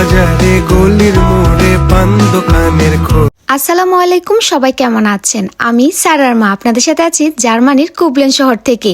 বাজারে গলির মোড়ে পান দোকানের খোঁজ। আসসালামু আলাইকুম, সবাই কেমন আছেন? আমি সারার মা, আপনাদের সাথে আছি জার্মানির কুবলেন শহর থেকে।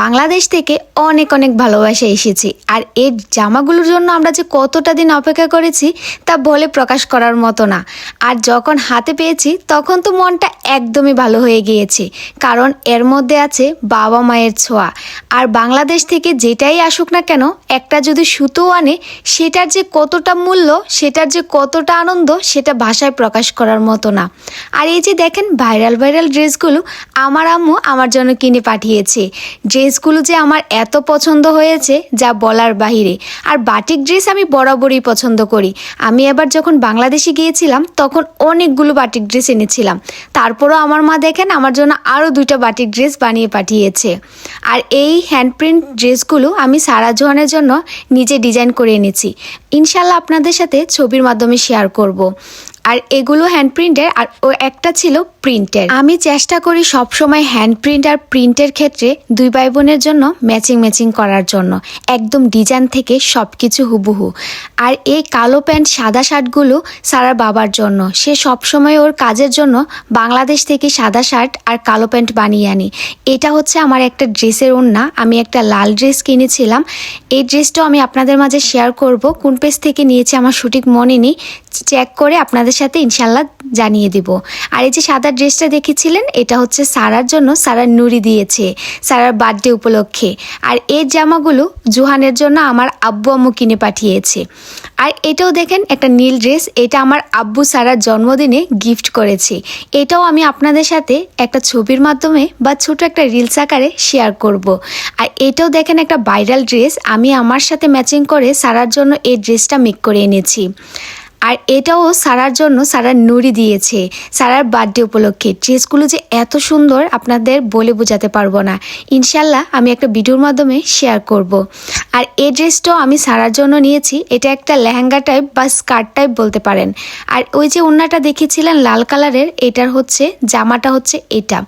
বাংলাদেশ থেকে অনেক অনেক ভালোবাসা এসেছি। আর এই জামাগুলোর জন্য আমরা যে কতটা দিন অপেক্ষা করেছি, তা বলে প্রকাশ করার মতো না। আর যখন হাতে পেয়েছি, তখন তো মনটা একদমই ভালো হয়ে গিয়েছে। কারণ এর মধ্যে আছে বাবা মায়ের ছোঁয়া। আর বাংলাদেশ থেকে যেটাই আসুক না কেন, একটা যদি সুতো আনে, সেটার যে কতটা মূল্য, সেটার যে কতটা আনন্দ, সেটা ভাষায় প্রকাশ করার মতো না। আর এই যে দেখেন ভাইরাল ভাইরাল ড্রেসগুলো আমার আম্মু আমার জন্য কিনে পাঠিয়েছে। ড্রেসগুলো যে আমার এত পছন্দ হয়েছে যা বলার বাহিরে। আর বাটিক ড্রেস আমি বরাবরই পছন্দ করি। আমি এবার যখন বাংলাদেশে গিয়েছিলাম তখন অনেকগুলো বাটিক ড্রেস এনেছিলাম। তারপরও আমার মা দেখেন আমার জন্য আরও দুইটা বাটিক ড্রেস বানিয়ে পাঠিয়েছে। আর এই হ্যান্ডপ্রিন্ট ড্রেসগুলো আমি সারা জোহানের জন্য নিজে ডিজাইন করে এনেছি। ইনশাল্লাহ আপনাদের সাথে ছবির মাধ্যমে শেয়ার করব। আর এগুলো হ্যান্ড প্রিন্টের আর ও একটা ছিল প্রিন্টের আমি চেষ্টা করি সবসময় হ্যান্ড প্রিন্ট আর প্রিন্টের ক্ষেত্রে দুই ভাই বোনের জন্য ম্যাচিং ম্যাচিং করার জন্য। একদম ডিজাইন থেকে সব কিছু হুবহু। আর এই কালো প্যান্ট সাদা শার্টগুলো সারার বাবার জন্য। সে সবসময় ওর কাজের জন্য বাংলাদেশ থেকে সাদা শার্ট আর কালো প্যান্ট বানিয়ে আনি। এটা হচ্ছে আমার একটা ড্রেসের ওন্না আমি একটা লাল ড্রেস কিনেছিলাম। এই ড্রেসটাও আমি আপনাদের মাঝে শেয়ার করব। কোন পেজ থেকে নিয়েছি আমার সঠিক মনে নেই। চেক করে আপনাদের সাথে ইনশাল্লাহ জানিয়ে দিব। আর এই যে সাদা ড্রেসটা দেখেছিলেন, এটা হচ্ছে সারার জন্য সারার নুরি দিয়েছে, সারার বার্থডে উপলক্ষে। আর এই জামাগুলো জুহানের জন্য আমার আব্বু আম্মু কিনে পাঠিয়েছে। আর এটাও দেখেন একটা নীল ড্রেস, এটা আমার আব্বু সারার জন্মদিনে গিফট করেছে। এটাও আমি আপনাদের সাথে একটা ছবির মাধ্যমে বা ছোট একটা রিলস আকারে শেয়ার করব। আর এটাও দেখেন একটা ভাইরাল ড্রেস আমি আমার সাথে ম্যাচিং করে সারার জন্য এই ড্রেসটা মেক করে এনেছি। আর এটাও সারার জন্য সারার নুড়ি দিয়েছে, সারার বার্থডে উপলক্ষে ড্রেসগুলো যে এত সুন্দর আপনাদের বলে বোঝাতে পারব না ইনশাল্লাহ আমি একটা ভিডিওর মাধ্যমে শেয়ার করব। আর এই ড্রেসটাও আমি সারার জন্য নিয়েছি। এটা একটা লেহেঙ্গা টাইপ বা স্কার্ট টাইপ বলতে পারেন। আর ওই যে ওড়নাটা দেখেছিলেন লাল কালারের, এটার হচ্ছে, জামাটা হচ্ছে এটা।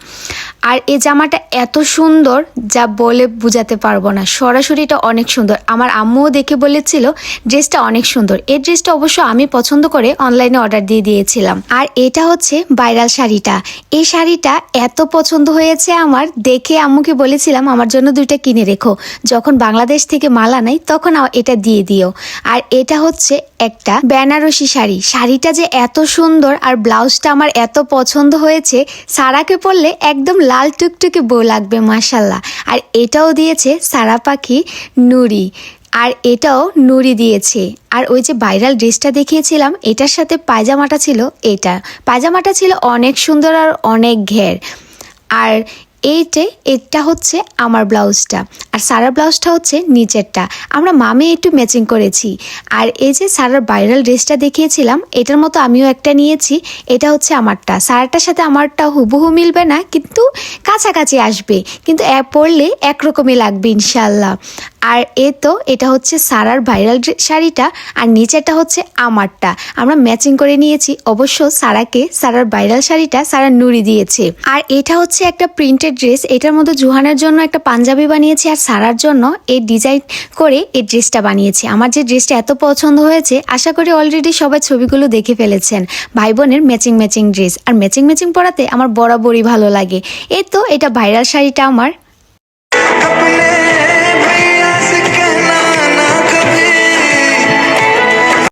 আর এই জামাটা এত সুন্দর, যা বলে বোঝাতে পারব না। সরাসরি এটা অনেক সুন্দর। আমার আম্মুও দেখে বলেছিল, ড্রেসটা অনেক সুন্দর। এই ড্রেসটা অবশ্য আমি পছন্দ করে অনলাইনে অর্ডার দিয়ে দিয়েছিলাম। আর এটা হচ্ছে ভাইরাল শাড়িটা। এই শাড়িটা এত পছন্দ হয়েছে আমার। দেখে আম্মুকে বলেছিলাম, আমার জন্য দুইটা কিনে রেখো। যখন বাংলাদেশ থেকে মাল নাই, তখন এটা দিয়ে দিও। আর এটা হচ্ছে একটা বেনারসি শাড়ি। শাড়িটা যে এত সুন্দর আর ব্লাউজটা আমার এত পছন্দ হয়েছে, সারাকে পরলে একদম লাল টুকটুকে বউ লাগবে মাসাল্লাহ আর এটাও দিয়েছে সারা পাখি নুরি আর এটাও নুরি দিয়েছে। আর ওই যে ভাইরাল ড্রেসটা দেখিয়েছিলাম, এটার সাথে পায়জামাটা ছিল এটা। পায়জামাটা ছিল অনেক সুন্দর আর অনেক ঘের। আর এইটে এটা হচ্ছে আমার ব্লাউজটা আর সারার ব্লাউজটা হচ্ছে নিচেরটা। আমরা মামে একটু ম্যাচিং করেছি। আর এই যে সারার ভাইরাল ড্রেসটা দেখিয়েছিলাম, এটার মতো আমিও একটা নিয়েছি, এটা হচ্ছে আমারটা। সারাটার সাথে আমারটা হুবহু মিলবে না, কিন্তু কাছাকাছি আসবে। কিন্তু পড়লে একরকমই লাগবে ইনশাল্লাহ আর এ তো, এটা হচ্ছে সারার ভাইরাল শাড়িটা, আর নিচেটা হচ্ছে আমারটা। আমরা ম্যাচিং করে নিয়েছি, অবশ্য সারাকে সারার ভাইরাল শাড়িটা সারা নুড়ি দিয়েছে। আর এটা হচ্ছে একটা প্রিন্টেড ড্রেস, এটার মধ্যে জুহানের জন্য একটা পাঞ্জাবি বানিয়েছি, আর সারার জন্য এই ডিজাইন করে এই ড্রেসটা বানিয়েছি। আমার যে ড্রেসটা এত পছন্দ হয়েছে, আশা করি অলরেডি সবাই ছবিগুলো দেখে ফেলেছেন। ভাই বোনের ম্যাচিং ম্যাচিং ড্রেস, আর ম্যাচিং ম্যাচিং পরাতে আমার বরাবরই ভালো লাগে। এ তো, এটা ভাইরাল শাড়িটা আমার